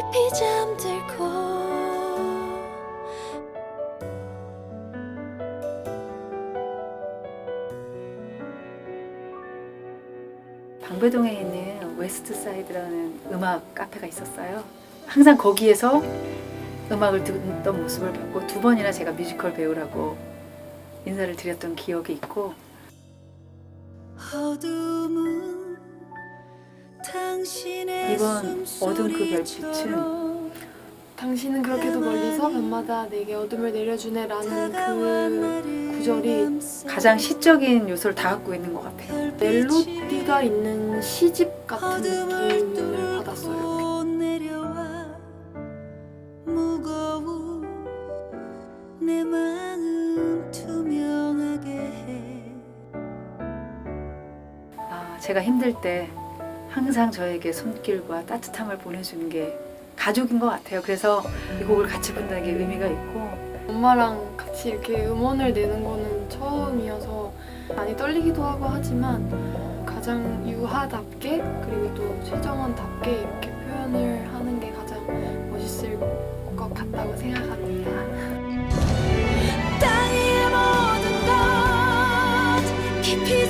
깊이 잠들고 방배동에 있는 웨스트 사이드라는 음악 카페가 있었어요. 항상 거기에서 음악을 듣던 모습을 봤고 두 번이나 제가 뮤지컬 배우라고 인사를 드렸던 기억이 있고 어둠은 이번 어두운 그 별빛은 당신은 그렇게도 멀리서 밤마다 내게 어둠을 내려주네라는 그 구절이 가장 시적인 요소를 다 갖고 있는 것 같아요. 멜로디가 있는 시집 같은 느낌을 받았어요. 아, 제가 힘들 때 항상 저에게 손길과 따뜻함을 보내주는 게 가족인 것 같아요. 그래서 이 곡을 같이 부른다는 게 의미가 있고 엄마랑 같이 이렇게 음원을 내는 거는 처음이어서 많이 떨리기도 하고 하지만 가장 유하답게 그리고 또 최정원답게 이렇게 표현을 하는 게 가장 멋있을 것 같다고 생각합니다. 땅의 모든 것 깊이 잠